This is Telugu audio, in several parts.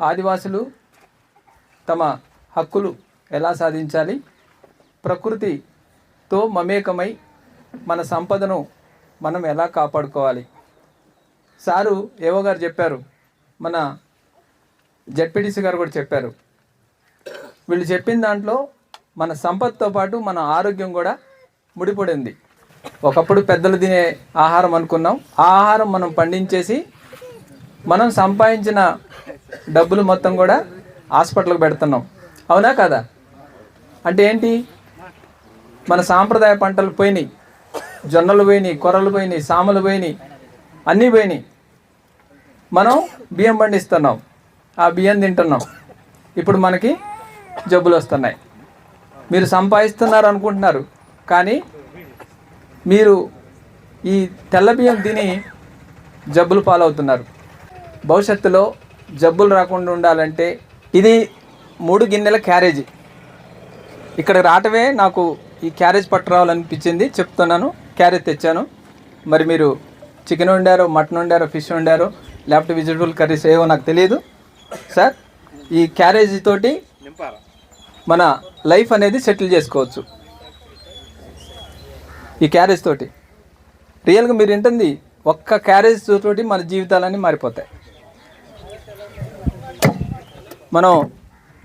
ఆదివాసులు తమ హక్కులు ఎలా సాధించాలి? ప్రకృతితో మమేకమై మన సంపదను మనం ఎలా కాపాడుకోవాలి? సారు ఏవో గారు చెప్పారు. మన జడ్పీటీసీ గారు కూడా చెప్పారు. వీళ్ళు చెప్పిన దాంట్లో మన సంపదతో పాటు మన ఆరోగ్యం కూడా ముడిపడింది. ఒకప్పుడు పెద్దలు తినే ఆహారం అనుకున్నాం. ఆ ఆహారం మనం పండించేసి మనం సంపాదించిన డబ్బులు మొత్తం కూడా హాస్పిటల్కి పెడుతున్నాం. అవునా కదా? అంటే ఏంటి? మన సాంప్రదాయ పంటలు పోయినాయి. జొన్నలు పోయినాయి కొర్రలు పోయినాయి సామలు పోయినాయి అన్నీ పోయినాయి. మనం బియ్యం పండిస్తున్నాం. ఆ బియ్యం తింటున్నాం. ఇప్పుడు మనకి జబ్బులు వస్తున్నాయి. మీరు సంపాదిస్తున్నారు అనుకుంటున్నారు. కానీ మీరు ఈ తెల్ల బియ్యం తిని జబ్బులు పాలవుతున్నారు. భవిష్యత్తులో జబ్బులు రాకుండా ఉండాలంటే ఇది మూడు గిన్నెల క్యారేజీ. ఇక్కడ రావటమే నాకు ఈ క్యారేజ్ పట్టురావాలనిపించింది చెప్తున్నాను క్యారేజ్ తెచ్చాను. మరి మీరు చికెన్ వండారో మటన్ వండారో ఫిష్ వండారో లేకపోతే వెజిటబుల్ కర్రీస్ ఏవో నాకు తెలియదు. సార్ ఈ క్యారేజ్ తోటి మన లైఫ్ అనేది సెటిల్ చేసుకోవచ్చు. ఈ క్యారేజ్ తోటి. రియల్గా మీరు ఏంటుంది ఒక్క క్యారేజ్ తోటి మన జీవితాలన్నీ మారిపోతాయి. మనం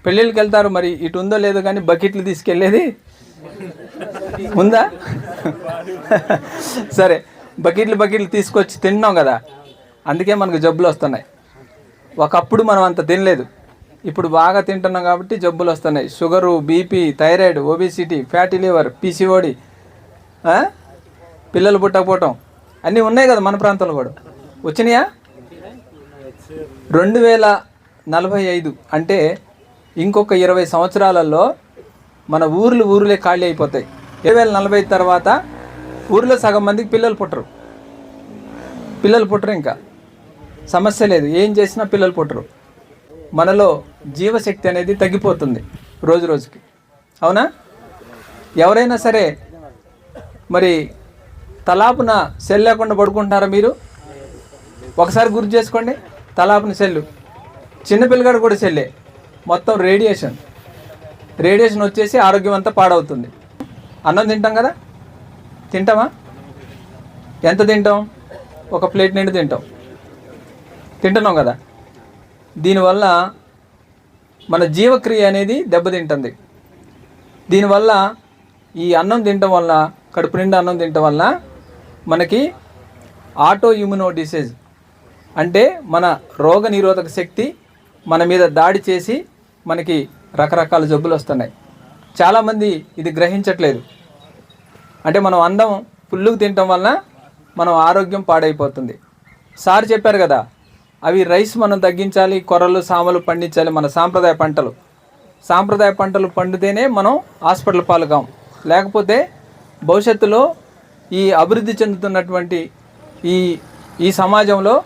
పెళ్ళిళ్ళకి వెళ్తారు మరి ఇటు ఉందో లేదో కానీ బకెట్లు తీసుకెళ్ళేది ఉందా? సరే బకెట్లు బకెట్లు తీసుకొచ్చి తిన్నాం కదా అందుకే మనకు జబ్బులు వస్తున్నాయి. ఒకప్పుడు మనం అంత తినలేదు. ఇప్పుడు బాగా తింటున్నాం కాబట్టి జబ్బులు వస్తున్నాయి. Sugar BP thyroid obesity fatty liver PCOD పిల్లలు పుట్టకపోవటం అన్నీ ఉన్నాయి కదా మన ప్రాంతంలో కూడా. వచ్చినాయా? రెండు వేల నలభై ఐదు అంటే ఇంకొక ఇరవై సంవత్సరాలలో మన ఊర్లు ఊర్లే ఖాళీ అయిపోతాయి. ఇరవై వేల నలభై తర్వాత ఊర్లో సగం మందికి పిల్లలు పుట్టరు. పిల్లలు పుట్టరు ఇంకా. సమస్య లేదు. ఏం చేసినా పిల్లలు పుట్టరు. మనలో జీవశక్తి అనేది తగ్గిపోతుంది రోజు రోజుకి. అవునా? ఎవరైనా సరే మరి తలాపున సెల్ లేకుండా పడుకుంటున్నారా మీరు? ఒకసారి గుర్తు చేసుకోండి. తలాపున సెల్లు. చిన్నపిల్లగాడు కూడా చెల్లే. మొత్తం రేడియేషన్. రేడియేషన్ వచ్చేసి ఆరోగ్యం అంతా పాడవుతుంది. అన్నం తింటాం కదా? తింటామా? ఎంత తింటాం? ఒక ప్లేట్ నిండు తింటాం. తింటున్నాం కదా? దీనివల్ల మన జీవక్రియ అనేది దెబ్బతింటుంది. దీనివల్ల ఈ అన్నం తినటం వల్ల కడుపు నిండా అన్నం తినటం వల్ల మనకి ఆటో ఇమ్యునో డిసీజ్ అంటే మన రోగ నిరోధక శక్తి మన మీద దాడి చేసి మనకి రకరకాల జబ్బులు వస్తున్నాయి. చాలామంది ఇది గ్రహించట్లేదు. అంటే మనం అందం పుల్లుకు తినటం వలన మనం ఆరోగ్యం పాడైపోతుంది. సార్ చెప్పారు కదా అవి రైస్ మనం తగ్గించాలి కొర్రలు సామలు పండించాలి మన సాంప్రదాయ పంటలు. సాంప్రదాయ పంటలు పండితేనే మనం హాస్పిటల్ పాలుగాం లేకపోతే భవిష్యత్తులో ఈ అభివృద్ధి చెందుతున్నటువంటి ఈ ఈ సమాజంలో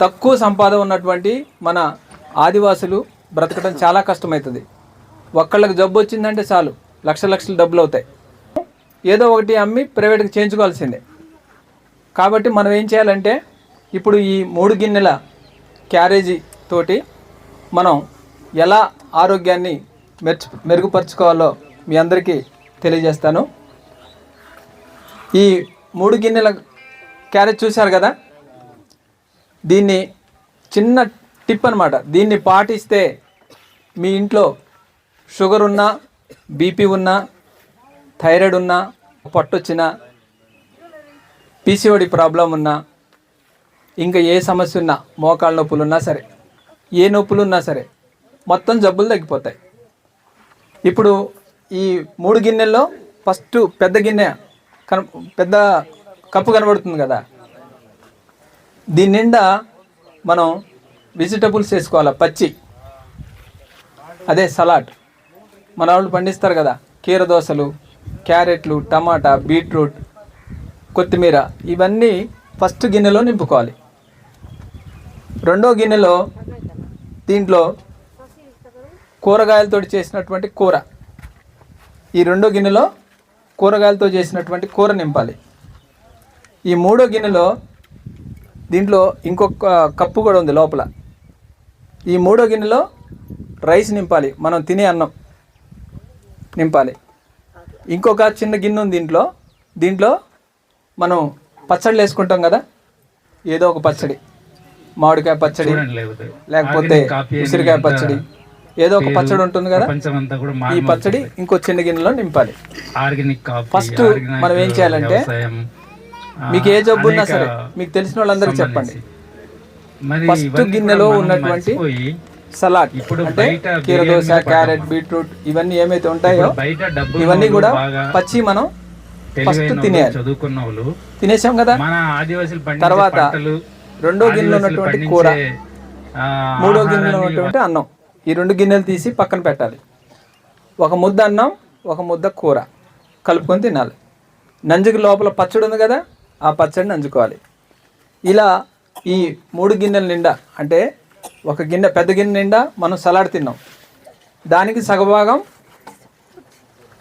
తక్కువ సంపాదన ఉన్నటువంటి మన ఆదివాసులు బ్రతకడం చాలా కష్టమవుతుంది ఒక్కళ్ళకి జబ్బు వచ్చిందంటే చాలు లక్ష లక్షలు డబ్బులు అవుతాయి. ఏదో ఒకటి అమ్మి ప్రైవేట్కి చేయించుకోవాల్సిందే. కాబట్టి మనం ఏం చేయాలంటే ఇప్పుడు ఈ మూడు గిన్నెల క్యారేజీ తోటి మనం ఎలా ఆరోగ్యాన్ని మెర్చు మెరుగుపరుచుకోవాలో మీ అందరికీ తెలియజేస్తాను. ఈ మూడు గిన్నెల క్యారేజ్ చూశారు కదా? దీన్ని చిన్న టిప్ అనమాట దీన్ని పాటిస్తే మీ ఇంట్లో షుగర్ ఉన్నా బీపీ ఉన్నా థైరాయిడ్ ఉన్నా పట్టొచ్చిన పీసీఓడి ప్రాబ్లం ఉన్నా ఇంకా ఏ సమస్య ఉన్నా మోకాళ్ళ నొప్పులు ఉన్నా సరే ఏ నొప్పులు ఉన్నా సరే మొత్తం జబ్బులు తగ్గిపోతాయి. ఇప్పుడు ఈ మూడు గిన్నెల్లో ఫస్ట్ పెద్ద గిన్నె కన పెద్ద కప్పు కనబడుతుంది కదా. దీని నిండా మనం వెజిటబుల్స్ వేసుకోవాలి? పచ్చి. అదే సలాడ్. మన వాళ్ళు పండిస్తారు కదా కీర దోసలు క్యారెట్లు టమాటా బీట్రూట్ కొత్తిమీర ఇవన్నీ ఫస్ట్ గిన్నెలో నింపుకోవాలి. రెండో గిన్నెలో దీంట్లో కూరగాయలతో చేసినటువంటి కూర. ఈ రెండో గిన్నెలో కూరగాయలతో చేసినటువంటి కూర నింపాలి. ఈ మూడో గిన్నెలో దీంట్లో ఇంకొక కప్పు కూడా ఉంది లోపల. ఈ మూడో గిన్నెలో రైస్ నింపాలి. మనం తినే అన్నం నింపాలి. ఇంకొక చిన్న గిన్నె ఉంది దీంట్లో దీంట్లో మనం పచ్చళ్ళు వేసుకుంటాం కదా? ఏదో ఒక పచ్చడి. మామిడికాయ పచ్చడి లేకపోతే ఉసిరికాయ పచ్చడి ఏదో ఒక పచ్చడి ఉంటుంది కదా? ఈ పచ్చడి ఇంకో చిన్న గిన్నెలో నింపాలి. ఆర్గానిక్ మనం ఏం చేయాలంటే, మీకు ఏ జబ్బు ఉన్నా సరే మీకు తెలిసిన వాళ్ళందరికీ చెప్పండి. ఫస్ట్ గిన్నెలో ఉన్నటువంటి సలాడ్ ఇప్పుడు కీరదోస క్యారెట్ బీట్రూట్ ఇవన్నీ ఏమైతే ఉంటాయో ఇవన్నీ కూడా పచ్చి మనం ఫస్ట్ తినేయాలి. చదువుకున్న వాళ్ళు తినేసాం కదా? మన ఆదివాసులు పండించే తర్వాత రెండో గిన్నెలో ఉన్నటువంటి కూర. మూడో గిన్నెలో ఉన్నటువంటి అన్నం. ఈ రెండు గిన్నెలు తీసి పక్కన పెట్టాలి. ఒక ముద్ద అన్నం ఒక ముద్ద కూర. కలుపుకొని తినాలి. నంజుకి లోపల పచ్చడి ఉంది కదా ఆ పచ్చడి నంజుకోవాలి. ఇలా ఈ మూడు గిన్నెల నిండా అంటే ఒక గిన్నె పెద్ద గిన్నె నిండా మనం సలాడ్ తిన్నాం. దానికి సగభాగం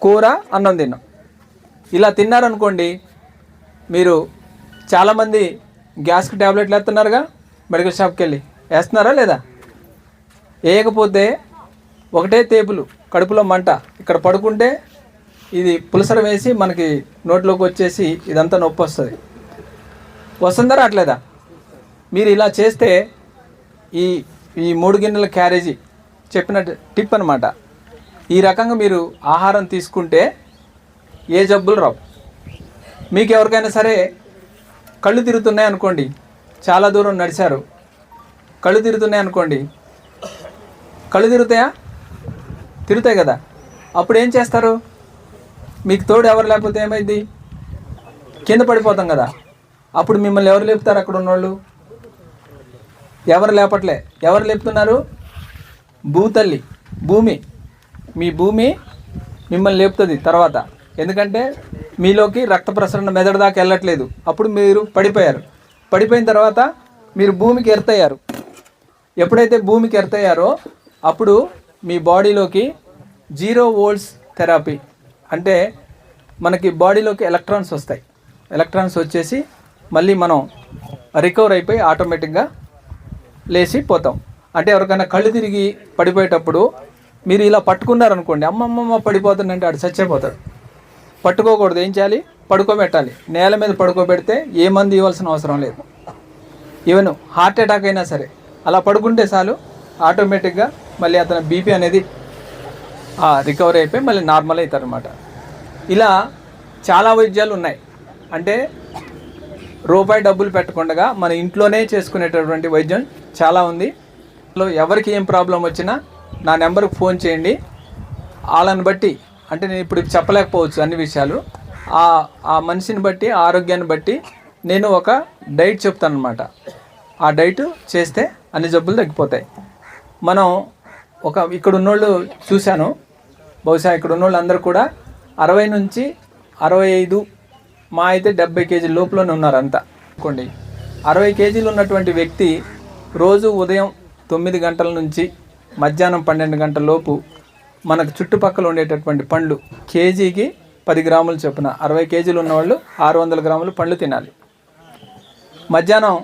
కూర అన్నం తిన్నాం. ఇలా తిన్నారనుకోండి మీరు చాలామంది గ్యాస్కి ట్యాబ్లెట్లు వేస్తున్నారుగా? మెడికల్ షాప్కి వెళ్ళి వేస్తున్నారా లేదా? వేయకపోతే ఒకటే తేపులు కడుపులో మంట. ఇక్కడ పడుకుంటే ఇది పులసర వేసి మనకి నోట్లోకి వచ్చేసి ఇదంతా నొప్పి వస్తుంది. వస్తుందా రావట్లేదా? మీరు ఇలా చేస్తే ఈ ఈ మూడు గిన్నెల క్యారేజీ చెప్పిన టిప్ అనమాట ఈ రకంగా మీరు ఆహారం తీసుకుంటే ఏ జబ్బులు రావు. మీకు ఎవరికైనా సరే కళ్ళు తిరుగుతున్నాయి అనుకోండి చాలా దూరం నడిచారు. కళ్ళు తిరుగుతున్నాయి అనుకోండి కళ్ళు తిరుగుతాయా? తిరుగుతాయి కదా. అప్పుడు ఏం చేస్తారు? మీకు తోడు ఎవరు లేకపోతే ఏమైంది? కింద పడిపోతాం కదా. అప్పుడు మిమ్మల్ని ఎవరు లేపుతారు అక్కడ ఉన్నోళ్ళు ఎవరు లేపట్లే? ఎవరు లేపుతున్నారు? భూతల్లి భూమి. మీ భూమి మిమ్మల్ని లేపుతుంది తర్వాత. ఎందుకంటే మీలోకి రక్త ప్రసరణ మెదడు దాకా వెళ్ళట్లేదు. అప్పుడు మీరు పడిపోయారు. పడిపోయిన తర్వాత మీరు భూమికి ఎర్తయ్యారు. ఎప్పుడైతే భూమికి ఎర్తయ్యారో అప్పుడు మీ బాడీలోకి జీరో వోల్ట్స్ థెరపీ అంటే మనకి బాడీలోకి ఎలక్ట్రాన్స్ వస్తాయి. ఎలక్ట్రాన్స్ వచ్చేసి మళ్ళీ మనం రికవర్ అయిపోయి ఆటోమేటిక్గా లేచి పోతాం. అంటే ఎవరికైనా కళ్ళు తిరిగి పడిపోయేటప్పుడు మీరు ఇలా పట్టుకున్నారనుకోండి అమ్మమ్మమ్మ పడిపోతుందంటే ఆడు చచ్చిపోతాడు. పట్టుకోకూడదు. ఏం చేయాలి? పడుకోబెట్టాలి. నేల మీద పడుకోబెడితే ఏ మంది ఇవ్వాల్సిన అవసరం లేదు. ఈవెన్ హార్ట్ అటాక్ అయినా సరే అలా పడుకుంటే చాలు ఆటోమేటిక్గా మళ్ళీ అతని బీపీ అనేది రికవర్ అయిపోయి మళ్ళీ నార్మల్ అవుతారు అనమాట ఇలా చాలా వైద్యాలు ఉన్నాయి. అంటే రూపాయి డబ్బులు పెట్టకుండా మన ఇంట్లోనే చేసుకునేటటువంటి వైద్యం చాలా ఉంది. ఎవరికి ఏం ప్రాబ్లం వచ్చినా నా నెంబర్కి ఫోన్ చేయండి. వాళ్ళని బట్టి అంటే నేను ఇప్పుడు చెప్పలేకపోవచ్చు అన్ని విషయాలు. ఆ ఆ మనిషిని బట్టి ఆరోగ్యాన్ని బట్టి నేను ఒక డైట్ చెప్తాను అనమాట ఆ డైట్ చేస్తే అన్ని జబ్బులు తగ్గిపోతాయి. మనం ఒక ఇక్కడ ఉన్నోళ్ళు చూశాను. బహుశా ఇక్కడ ఉన్నోళ్ళు అందరూ కూడా అరవై నుంచి అరవై ఐదు మా అయితే డెబ్బై కేజీల లోపలనే ఉన్నారంతా. కొండి అనుకోండి అరవై కేజీలు ఉన్నటువంటి వ్యక్తి రోజు ఉదయం తొమ్మిది గంటల నుంచి మధ్యాహ్నం పన్నెండు గంటల లోపు మనకు చుట్టుపక్కల ఉండేటటువంటి పండ్లు కేజీకి పది గ్రాములు చొప్పున అరవై కేజీలు ఉన్నవాళ్ళు ఆరు వందల గ్రాములు పండ్లు తినాలి. మధ్యాహ్నం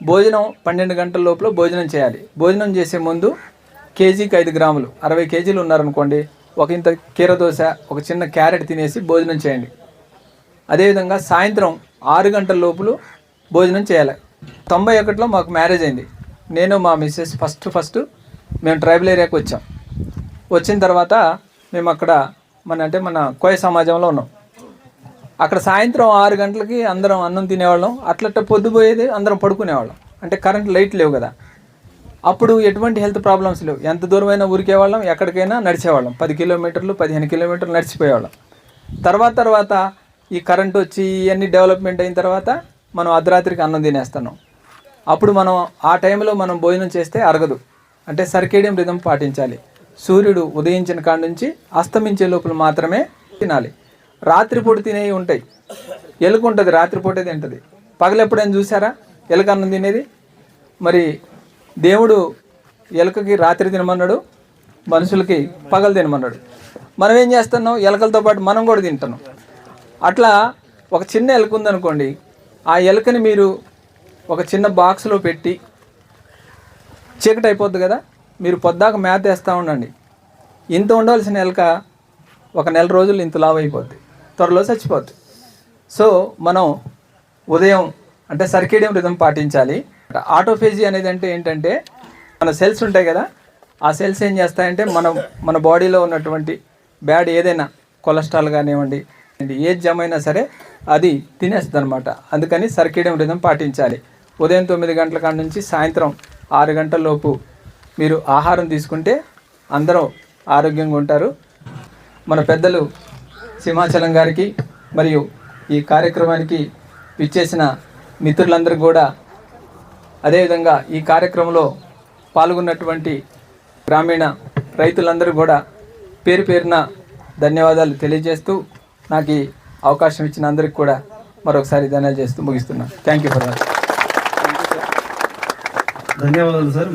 భోజనం పన్నెండు గంటల లోపల భోజనం చేయాలి. భోజనం చేసే ముందు కేజీకి ఐదు గ్రాములు అరవై కేజీలు ఉన్నారనుకోండి ఒక ఇంత కీరదోశ ఒక చిన్న క్యారెట్ తినేసి భోజనం చేయండి. అదేవిధంగా సాయంత్రం ఆరు గంటల లోపల భోజనం చేయాలి. తొంభై ఒకటిలో మాకు మ్యారేజ్ అయింది. నేను మా మిస్సెస్ ఫస్ట్ ఫస్ట్ మేము ట్రైబల్ ఏరియాకి వచ్చాం. వచ్చిన తర్వాత మేము అక్కడ మన అంటే మన కోయ సమాజంలో ఉన్నాం. అక్కడ సాయంత్రం ఆరు గంటలకి అందరం అన్నం తినేవాళ్ళం. అట్లట్ట పొద్దుపోయేది అందరం పడుకునేవాళ్ళం. అంటే కరెంట్ లైట్ లేవు కదా. అప్పుడు ఎటువంటి హెల్త్ ప్రాబ్లమ్స్ లేవు. ఎంత దూరమైనా ఊరికేవాళ్ళం ఎక్కడికైనా నడిచేవాళ్ళం. పది కిలోమీటర్లు పదిహేను కిలోమీటర్లు నడిచిపోయేవాళ్ళం. తర్వాత తర్వాత ఈ కరెంట్ వచ్చి ఇవన్నీ డెవలప్మెంట్ అయిన తర్వాత మనం అర్ధరాత్రికి అన్నం తినేస్తున్నాం అప్పుడు మనం ఆ టైంలో మనం భోజనం చేస్తే అరగదు. అంటే సర్కేడియం రిధం పాటించాలి. సూర్యుడు ఉదయించిన కాడ నుంచి అస్తమించే లోపల మాత్రమే తినాలి. రాత్రిపూట తినేవి ఉంటాయి. ఎలుక ఉంటుంది రాత్రిపూటే తింటుంది. పగలు ఎప్పుడైనా చూసారా? ఎలుక అన్నం తినేది? మరి దేవుడు ఎలుకకి రాత్రి తినమన్నాడు మనుషులకి పగలు తినమన్నాడు. మనం ఏం చేస్తున్నాం? ఎలకలతో పాటు మనం కూడా తింటున్నాం. అట్లా ఒక చిన్న ఎలుక ఉందనుకోండి ఆ ఎలుకని మీరు ఒక చిన్న బాక్స్లో పెట్టి చీకటి అయిపోద్ది కదా మీరు పొద్దాక మేత వేస్తూ ఉండండి. ఇంత ఉండవలసిన ఎలక ఒక నెల రోజులు ఇంత లావు అయిపోద్ది త్వరలో చచ్చిపోద్ది. సో మనం ఉదయం అంటే సర్కేడియం రిధం పాటించాలి. ఆటోఫేజీ అనేది అంటే ఏంటంటే మన సెల్స్ ఉంటాయి కదా ఆ సెల్స్ ఏం చేస్తాయంటే మనం మన బాడీలో ఉన్నటువంటి బ్యాడ్ ఏదైనా కొలెస్ట్రాల్ కానివ్వండి ఏది జమ అయినా సరే అది తినేస్తుంది అనమాట అందుకని సర్కిడియం రిధం పాటించాలి. ఉదయం తొమ్మిది గంటల కాడ నుంచి సాయంత్రం ఆరు గంటల లోపు మీరు ఆహారం తీసుకుంటే అందరూ ఆరోగ్యంగా ఉంటారు. మన పెద్దలు సింహాచలం గారికి మరియు ఈ కార్యక్రమానికి విచ్చేసిన మిత్రులందరూ కూడా అదేవిధంగా ఈ కార్యక్రమంలో పాల్గొన్నటువంటి గ్రామీణ రైతులందరూ కూడా పేరు పేరున ధన్యవాదాలు తెలియజేస్తూ నాకు ఈ అవకాశం ఇచ్చిన అందరికి కూడా మరొకసారి ధన్యవాదాలు చేస్తూ ముగిస్తున్నాను. థ్యాంక్ యూ ఫర్ వాచింగ్ ధన్యవాదాలు సార్